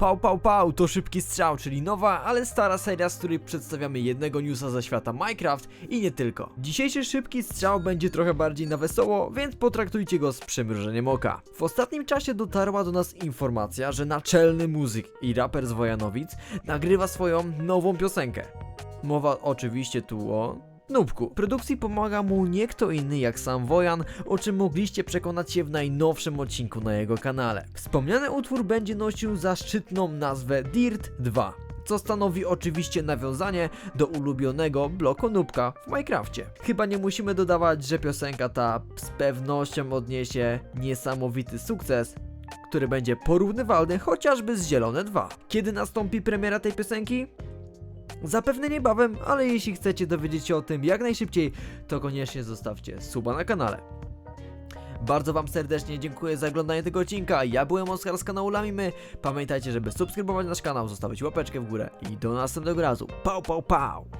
Pał Pał Pał to szybki strzał, czyli nowa, ale stara seria, z której przedstawiamy jednego newsa ze świata Minecraft i nie tylko. Dzisiejszy szybki strzał będzie trochę bardziej na wesoło, więc potraktujcie go z przymrużeniem oka. W ostatnim czasie dotarła do nas informacja, że naczelny muzyk i raper z Wojanowic nagrywa swoją nową piosenkę. Mowa oczywiście tu o Nubku. Produkcji pomaga mu nie kto inny jak sam Wojan, o czym mogliście przekonać się w najnowszym odcinku na jego kanale. Wspomniany utwór będzie nosił zaszczytną nazwę Dirt 2. Co stanowi oczywiście nawiązanie do ulubionego bloku Nubka w Minecrafcie. Chyba nie musimy dodawać, że piosenka ta z pewnością odniesie niesamowity sukces, który będzie porównywalny chociażby z Zielone 2. Kiedy nastąpi premiera tej piosenki? Zapewne niebawem, ale jeśli chcecie dowiedzieć się o tym jak najszybciej, to koniecznie zostawcie suba na kanale. Bardzo Wam serdecznie dziękuję za oglądanie tego odcinka. Ja byłem Oskar z kanału Lamimy. Pamiętajcie, żeby subskrybować nasz kanał, zostawić łapeczkę w górę i do następnego razu. Pał, pał, pał!